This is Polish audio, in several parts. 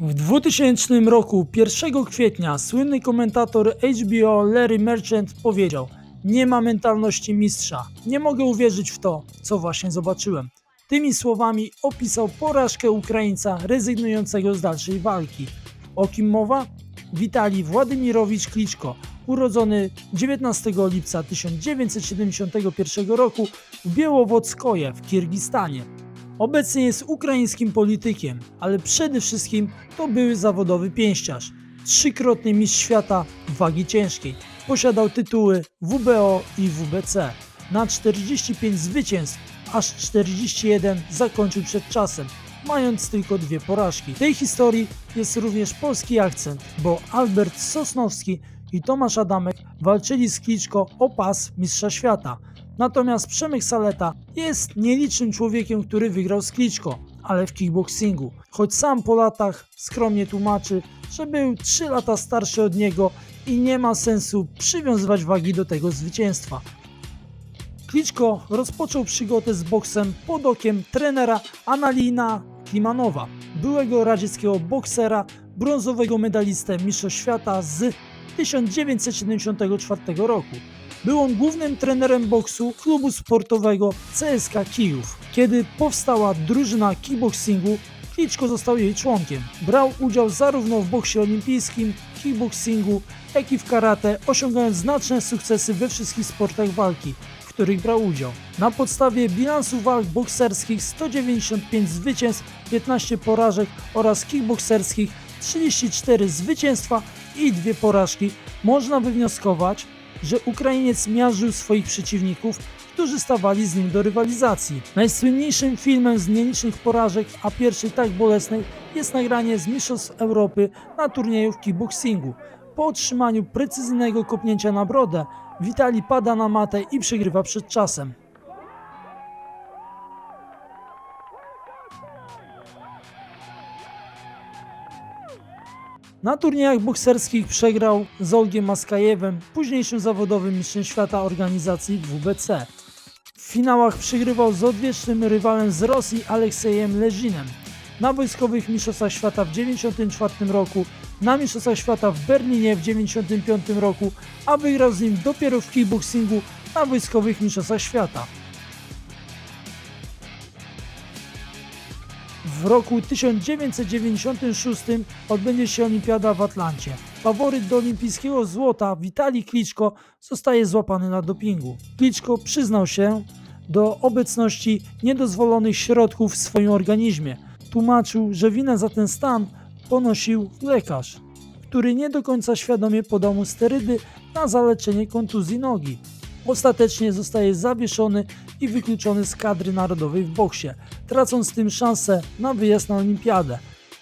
W 2000 roku, 1 kwietnia, słynny komentator HBO Larry Merchant powiedział: Nie ma mentalności mistrza. Nie mogę uwierzyć w to, co właśnie zobaczyłem. Tymi słowami opisał porażkę Ukraińca rezygnującego z dalszej walki. O kim mowa? Witali Władymirowicz Kliczko, urodzony 19 lipca 1971 roku w Białowodskoje w Kirgistanie. Obecnie jest ukraińskim politykiem, ale przede wszystkim to były zawodowy pięściarz. Trzykrotny mistrz świata wagi ciężkiej. Posiadał tytuły WBO i WBC. Na 45 zwycięstw, aż 41 zakończył przed czasem, mając tylko dwie porażki. W tej historii jest również polski akcent, bo Albert Sosnowski i Tomasz Adamek walczyli z Kliczko o pas mistrza świata. Natomiast Przemek Saleta jest nielicznym człowiekiem, który wygrał z Kliczko, ale w kickboxingu. Choć sam po latach skromnie tłumaczy, że był 3 lata starszy od niego i nie ma sensu przywiązywać wagi do tego zwycięstwa. Kliczko rozpoczął przygotę z boksem pod okiem trenera Analina Klimanowa, byłego radzieckiego boksera, brązowego medalistę Mistrzostw Świata z 1974 roku. Był on głównym trenerem boksu klubu sportowego CSK Kijów. Kiedy powstała drużyna kickboxingu, Kliczko został jej członkiem. Brał udział zarówno w boksie olimpijskim, kickboxingu, jak i w karate, osiągając znaczne sukcesy we wszystkich sportach walki, w których brał udział. Na podstawie bilansu walk bokserskich 195 zwycięstw, 15 porażek oraz kickbokserskich 34 zwycięstwa i dwie porażki można wywnioskować, że Ukrainiec miażdżył swoich przeciwników, którzy stawali z nim do rywalizacji. Najsłynniejszym filmem z nielicznych porażek, a pierwszej tak bolesnej, jest nagranie z Mistrzostw Europy na turnieju w kickboxingu. Po otrzymaniu precyzyjnego kopnięcia na brodę, Witali pada na matę i przegrywa przed czasem. Na turniejach bokserskich przegrał z Olgiem Maskajewem, późniejszym zawodowym mistrzem świata organizacji WBC. W finałach przegrywał z odwiecznym rywalem z Rosji Aleksejem Leżinem. Na wojskowych mistrzostwach świata w 1994 roku, na mistrzostwach świata w Berlinie w 1995 roku, a wygrał z nim dopiero w kickboxingu na wojskowych mistrzostwach świata. W roku 1996 odbędzie się olimpiada w Atlancie. Faworyt do olimpijskiego złota Witali Kliczko zostaje złapany na dopingu. Kliczko przyznał się do obecności niedozwolonych środków w swoim organizmie. Tłumaczył, że winę za ten stan ponosił lekarz, który nie do końca świadomie podał mu sterydy na zaleczenie kontuzji nogi. Ostatecznie zostaje zawieszony i wykluczony z kadry narodowej w boksie, tracąc tym szansę na wyjazd na olimpiadę.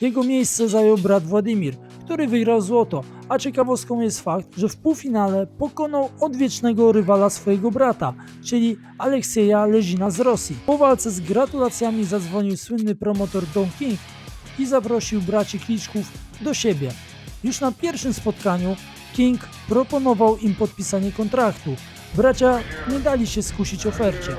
Jego miejsce zajął brat Władimir, który wygrał złoto, a ciekawostką jest fakt, że w półfinale pokonał odwiecznego rywala swojego brata, czyli Aleksieja Lezina z Rosji. Po walce z gratulacjami zadzwonił słynny promotor Don King i zaprosił braci Kliczków do siebie. Już na pierwszym spotkaniu King proponował im podpisanie kontraktu. Bracia nie dali się skusić ofercie.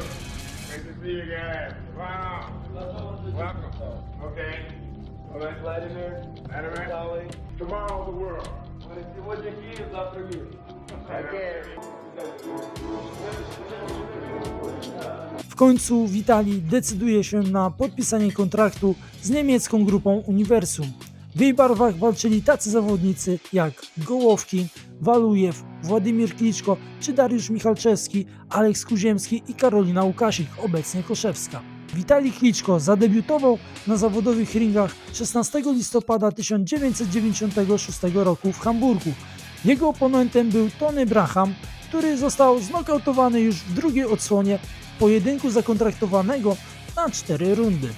W końcu Witali decyduje się na podpisanie kontraktu z niemiecką grupą Uniwersum. W jej barwach walczyli tacy zawodnicy jak Gołowki, Walujew, Władimir Kliczko czy Dariusz Michalczewski, Aleks Kuziemski i Karolina Łukasik, obecnie Koszewska. Witali Kliczko zadebiutował na zawodowych ringach 16 listopada 1996 roku w Hamburgu. Jego oponentem był Tony Braham, który został znokautowany już w drugiej odsłonie pojedynku zakontraktowanego na 4 rundy.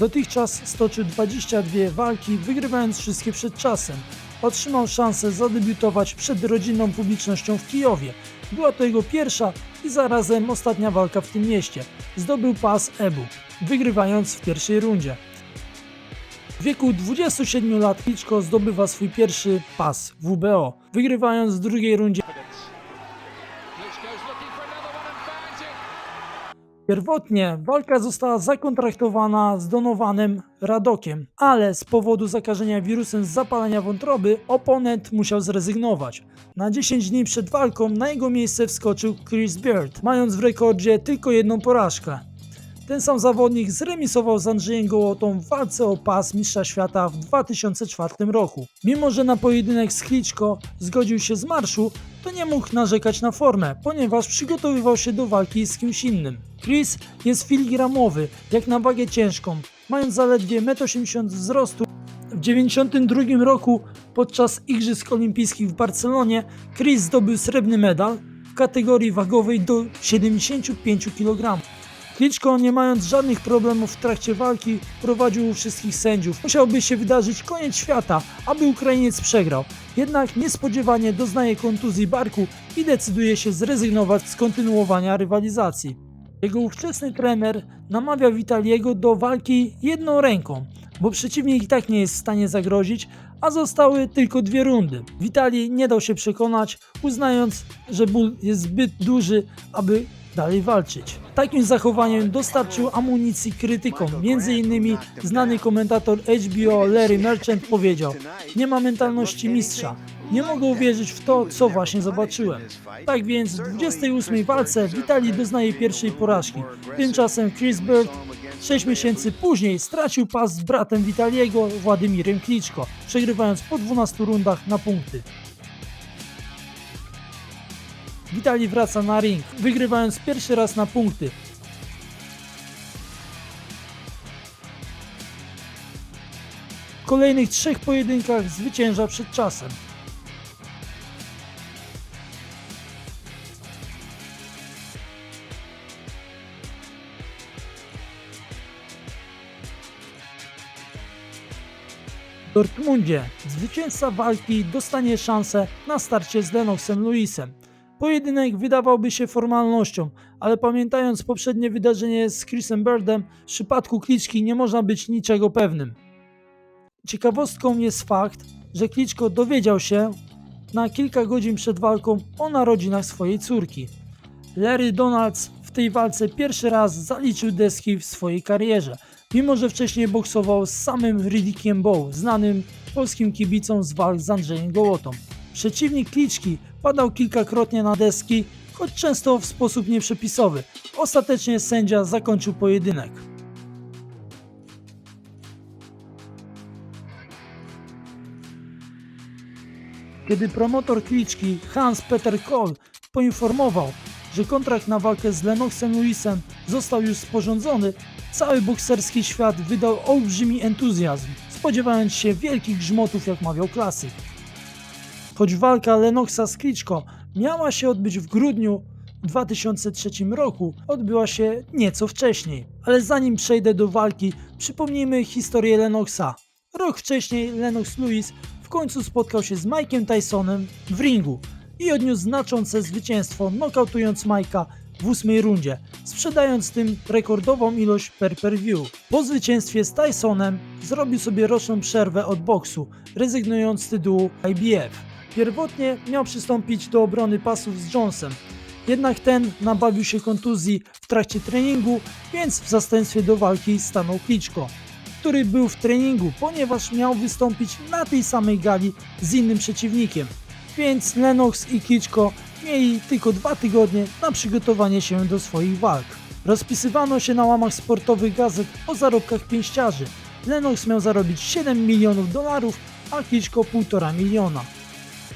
Dotychczas stoczył 22 walki, wygrywając wszystkie przed czasem. Otrzymał szansę zadebiutować przed rodzinną publicznością w Kijowie. Była to jego pierwsza i zarazem ostatnia walka w tym mieście. Zdobył pas Ebu, wygrywając w pierwszej rundzie. W wieku 27 lat Kliczko zdobywa swój pierwszy pas WBO, wygrywając w drugiej rundzie Pierwotnie walka została zakontraktowana z Donowanem Radokiem, ale z powodu zakażenia wirusem zapalenia wątroby oponent musiał zrezygnować. Na 10 dni przed walką na jego miejsce wskoczył Chris Beard, mając w rekordzie tylko jedną porażkę. Ten sam zawodnik zremisował z Andrzejem Gołotą w walce o pas mistrza świata w 2004 roku. Mimo, że na pojedynek z Kliczko zgodził się z marszu, to nie mógł narzekać na formę, ponieważ przygotowywał się do walki z kimś innym. Chris jest filigramowy, jak na wagę ciężką, mając zaledwie 1,80 m wzrostu. W 1992 roku podczas Igrzysk Olimpijskich w Barcelonie Chris zdobył srebrny medal w kategorii wagowej do 75 kg. Kliczko, nie mając żadnych problemów w trakcie walki, prowadził wszystkich sędziów. Musiałby się wydarzyć koniec świata, aby Ukrainiec przegrał. Jednak niespodziewanie doznaje kontuzji barku i decyduje się zrezygnować z kontynuowania rywalizacji. Jego ówczesny trener namawia Witaliego do walki jedną ręką, bo przeciwnik i tak nie jest w stanie zagrozić, a zostały tylko dwie rundy. Witali nie dał się przekonać, uznając, że ból jest zbyt duży, aby dalej walczyć. Takim zachowaniem dostarczył amunicji krytykom. Między innymi znany komentator HBO Larry Merchant powiedział: Nie ma mentalności mistrza. Nie mogę uwierzyć w to, co właśnie zobaczyłem. Tak więc w 28 walce Witali doznaje pierwszej porażki. Tymczasem Chris Bird 6 miesięcy później stracił pas z bratem Witaliego, Władimirem Kliczko, przegrywając po 12 rundach na punkty. Witali wraca na ring, wygrywając pierwszy raz na punkty. W kolejnych trzech pojedynkach zwycięża przed czasem. W Dortmundzie zwycięzca walki dostanie szansę na starcie z Lennoxem Lewisem. Pojedynek wydawałby się formalnością, ale pamiętając poprzednie wydarzenie z Chrisem Birdem, w przypadku Kliczki nie można być niczego pewnym. Ciekawostką jest fakt, że Kliczko dowiedział się na kilka godzin przed walką o narodzinach swojej córki. Larry Donalds w tej walce pierwszy raz zaliczył deski w swojej karierze, mimo że wcześniej boksował z samym Riddickiem Bow, znanym polskim kibicom z walk z Andrzejem Gołotą. Przeciwnik Kliczki padał kilkakrotnie na deski, choć często w sposób nieprzepisowy. Ostatecznie sędzia zakończył pojedynek. Kiedy promotor Kliczki Hans Peter Kohl poinformował, że kontrakt na walkę z Lennoxem Lewisem został już sporządzony, cały bokserski świat wydał olbrzymi entuzjazm, spodziewając się wielkich grzmotów jak mawiał klasyk. Choć walka Lennoxa z Kliczko miała się odbyć w grudniu 2003 roku, odbyła się nieco wcześniej. Ale zanim przejdę do walki, przypomnijmy historię Lennoxa. Rok wcześniej Lennox Lewis w końcu spotkał się z Mike'em Tysonem w ringu i odniósł znaczące zwycięstwo, nokautując Mike'a w ósmej rundzie, sprzedając tym rekordową ilość per per view. Po zwycięstwie z Tysonem zrobił sobie roczną przerwę od boksu, rezygnując z tytułu IBF. Pierwotnie miał przystąpić do obrony pasów z Jonesem, jednak ten nabawił się kontuzji w trakcie treningu, więc w zastępstwie do walki stanął Kliczko, który był w treningu, ponieważ miał wystąpić na tej samej gali z innym przeciwnikiem. Więc Lennox i Kliczko mieli tylko dwa tygodnie na przygotowanie się do swoich walk. Rozpisywano się na łamach sportowych gazet o zarobkach pięściarzy. Lennox miał zarobić 7 milionów dolarów, a Kliczko 1,5 miliona.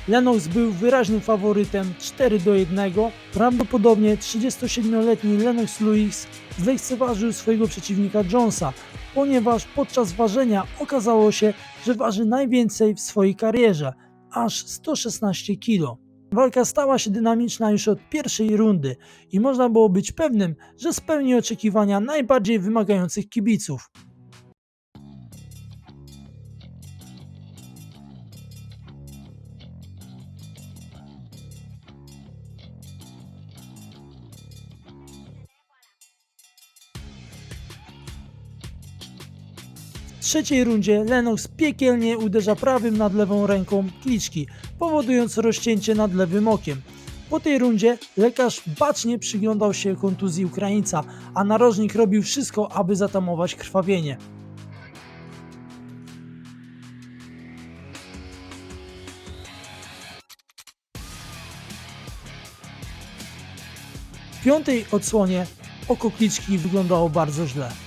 Lennox był wyraźnym faworytem 4 do 1. Prawdopodobnie 37-letni Lennox Lewis zlekceważył swojego przeciwnika Jonesa, ponieważ podczas ważenia okazało się, że waży najwięcej w swojej karierze aż 116 kg. Walka stała się dynamiczna już od pierwszej rundy i można było być pewnym, że spełni oczekiwania najbardziej wymagających kibiców. Trzeciej rundzie Lennox piekielnie uderza prawym nad lewą ręką Kliczki, powodując rozcięcie nad lewym okiem. Po tej rundzie lekarz bacznie przyglądał się kontuzji Ukraińca, a narożnik robił wszystko, aby zatamować krwawienie. W piątej odsłonie oko Kliczki wyglądało bardzo źle.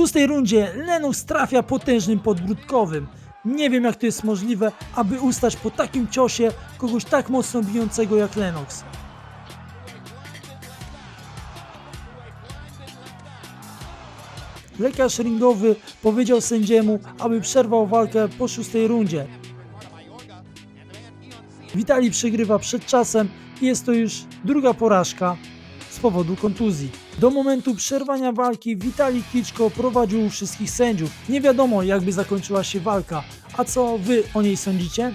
Szóstej rundzie Lennox trafia potężnym podbródkowym. Nie wiem jak to jest możliwe, aby ustać po takim ciosie kogoś tak mocno bijącego jak Lennox. Lekarz ringowy powiedział sędziemu, aby przerwał walkę po szóstej rundzie. Witali przegrywa przed czasem i jest to już druga porażka powodu kontuzji. Do momentu przerwania walki Witali Kliczko prowadził wszystkich sędziów. Nie wiadomo jakby zakończyła się walka. A co wy o niej sądzicie?